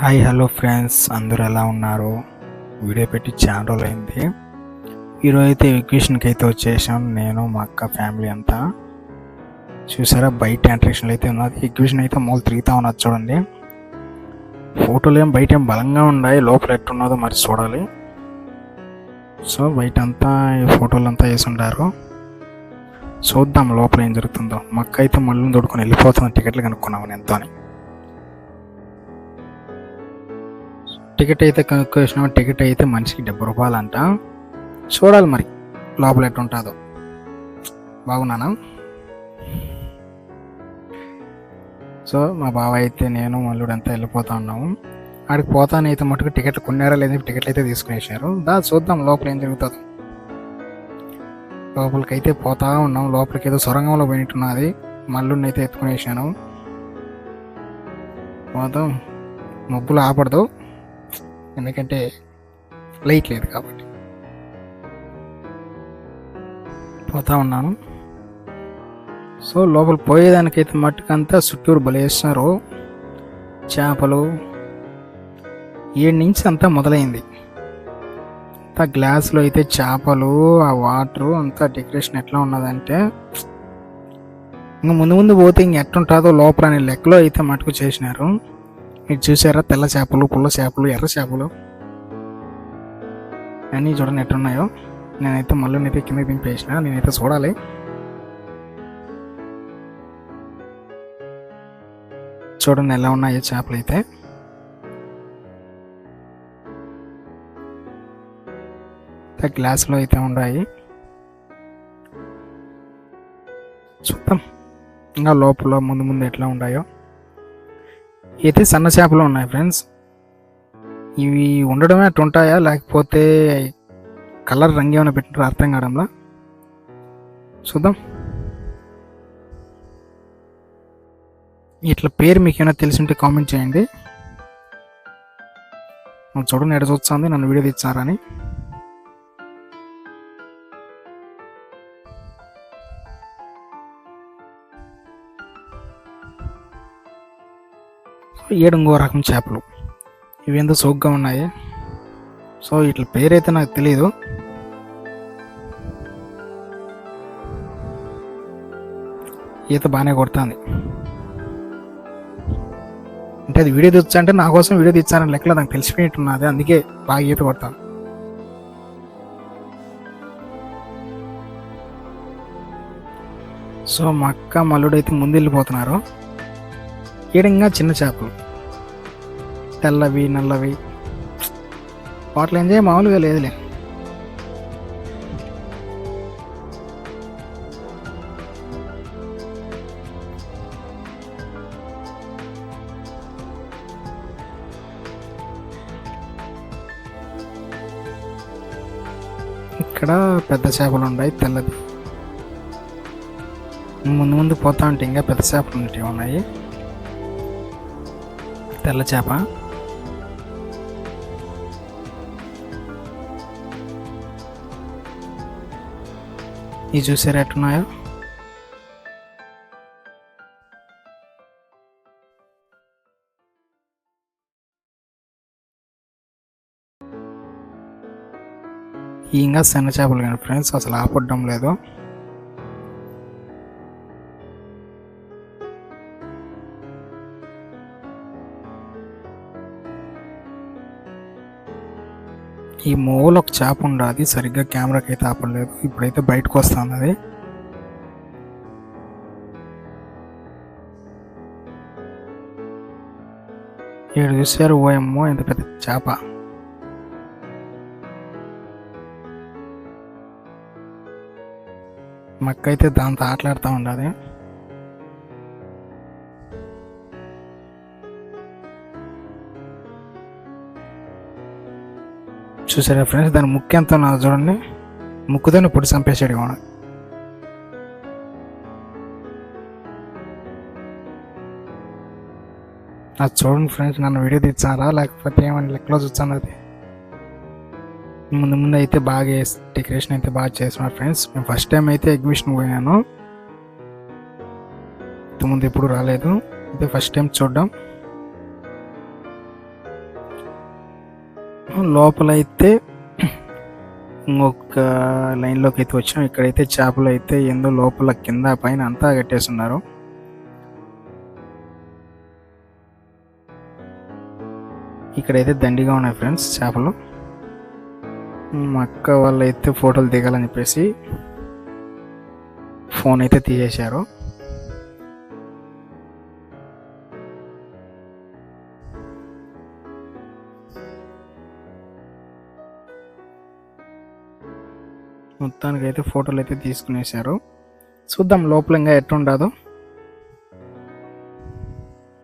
Hi hello friends అందరూ ఎలా ఉన్నారు? వీడియో పెట్టి చాలా అయింది. ఈరోజు అయితే వెకేషన్కి అయితే వచ్చేసాం. నేను మా అక్క ఫ్యామిలీ అంతా. చూసారా? బయట అట్రాక్షన్లు అయితే ఉన్నది. ఎగ్జిబిషన్ అయితే మూలు తిరుగుతా ఉన్నది చూడండి. ఫోటోలు ఏం బయట ఏం బలంగా ఉన్నాయి. లోపల ఎట్టున్నదో మరి చూడాలి. సో బయట అంతా ఈ ఫోటోలు అంతా వేసి ఉండారు చూద్దాం లోపల ఏం జరుగుతుందో. మా అక్క అయితే మళ్ళీ దొడుకుని వెళ్ళిపోతున్న టికెట్లు కనుక్కున్నాము ఎంతో అని టికెట్ అయితే కనుక్కొచ్చినాం టికెట్ అయితే మనిషికి డెబ్బై రూపాయలు అంట చూడాలి మరి లోపల ఎట్టుంటుందో బాగున్నానా? సో మా బావ అయితే నేను మల్లుడు అంతా వెళ్ళిపోతా ఉన్నాము. ఆడికి పోతానైతే మటుకు టికెట్లు కొన్నారా లేదని టికెట్లు అయితే తీసుకునేసారు దా చూద్దాం లోపల ఏం జరుగుతుందో. లోపలికి అయితే పోతా ఉన్నాం. లోపలికి ఏదో సొరంగంలో పోయినట్టున్నది. మల్లుడిని అయితే ఎత్తుకునేసాను పోతాం మబ్బులు ఆపడదు ఎందుకంటే లైట్ లేదు కాబట్టి. పోతా ఉన్నాను. సో లోపల పోయేదానికైతే మట్టుకంతా చుట్టూరు బలేస్తున్నారు చేపలు. ఏడు నుంచి అంతా మొదలైంది. అంతా గ్లాసులో అయితే చేపలు ఆ వాటర్ అంతా డెకరేషన్ ఎట్లా ఉన్నదంటే ఇంకా ముందు ముందు పోతే ఇంక ఎట్టుంటుందో లోపల అనే లెక్కలో అయితే మటుకు చేసినారు. మీరు చూసారా? తెల్ల చేపలు పుల్ల చేపలు ఎర్ర చేపలు. అన్నీ చూడండి ఎట్టున్నాయో నేనైతే మళ్ళీ అయితే కింద దింపేసిన. నేనైతే చూడాలి. చూడండి ఎలా ఉన్నాయో చేపలు అయితే గ్లాసులో అయితే ఉన్నాయి. చూద్దాం. ఇంకా లోపల ముందు ముందు ఎట్లా ఉన్నాయో. అయితే సన్న చేపలు ఉన్నాయి ఫ్రెండ్స్. ఇవి ఉండడమే అట్టు ఉంటాయా? లేకపోతే కలర్ రంగు ఏమైనా పెట్టారు అర్థం కావడంలా? చూద్దాం. ఇట్లా పేరు మీకు ఏమైనా తెలిసి ఉంటే కామెంట్ చేయండి. చూడండి ఎడ చూస్తుంది? నన్ను వీడియో తెచ్చారని ఏడు రకం చేపలు. ఇవి ఎంతో సోగ్గా ఉన్నాయి. సో వీటి పేరైతే నాకు తెలియదు ఈత బాగానే కొడుతుంది. అంటే అది వీడియో తెచ్చా అంటే నా కోసం వీడియో తెచ్చానని లెక్కలో నాకు తెలిసిపోయినట్టున్నది. అందుకే బాగా ఈత కొడతాను. సో మా అక్క మల్లుడు అయితే ముందు వెళ్ళిపోతున్నారు. ఈడంగా చిన్న చేపలు. తెల్లవి నల్లవి. వాటిలో ఎంజాయ్ మామూలుగా లేదులే. ఇక్కడ పెద్ద చేపలు ఉన్నాయి తెల్లది ముందు ముందు పోతా ఉంటే ఇంకా పెద్ద చేపలు ఉన్నాయి. తెల్ల చేప. ఇవి చూసారు ఎట్టున్నాయో ఇంకా సన్న చేపలు కానీ ఫ్రెండ్స్ అసలు ఆపడం లేదు. ఈ మూల ఒక చేప ఉండాలి. సరిగ్గా కెమెరాకి అయితే ఆపలేదు. ఇప్పుడైతే బయటకు వస్తుంది. అది ఏడు చూసారు ఓయమ్మో ఇంత పెద్ద చేప. మక్కైతే దాంతో ఆటలాడుతూ ఉండాలి. చూసారా ఫ్రెండ్స్? దాని ముక్కు ఎంత ఉన్నదో చూడండి ముక్కుతోనే పొడి చంపేసాడు ఇవాడు అది చూడండి ఫ్రెండ్స్ నన్ను వీడియో తెచ్చారా లేకపోతే ఏమైనా లెక్కలో చూస్తాను అది? ముందు ముందు అయితే బాగా డెకరేషన్ అయితే బాగా చేస్తున్నారు ఫ్రెండ్స్. మేము ఫస్ట్ టైం అయితే ఎగ్జిబిషన్ పోయినాను. ఇంతకుముందు ఎప్పుడు రాలేదు. అయితే ఫస్ట్ టైం చూడడం. లోపలైతే ఇంకొక లైన్లోకి అయితే వచ్చాం. ఇక్కడైతే చేపలు అయితే ఏందో లోపల కింద పైన అంతా కట్టేస్తున్నారు. ఇక్కడైతే దండిగా ఉన్నాయి ఫ్రెండ్స్ చేపలు. మా అక్క వాళ్ళు అయితే ఫోటోలు దిగాలని చెప్పేసి ఫోన్ అయితే తీసేశారు. మొత్తానికి అయితే ఫోటోలు అయితే తీసుకునేశారు. చూద్దాం లోపల ఇంకా ఎట్టుండదో.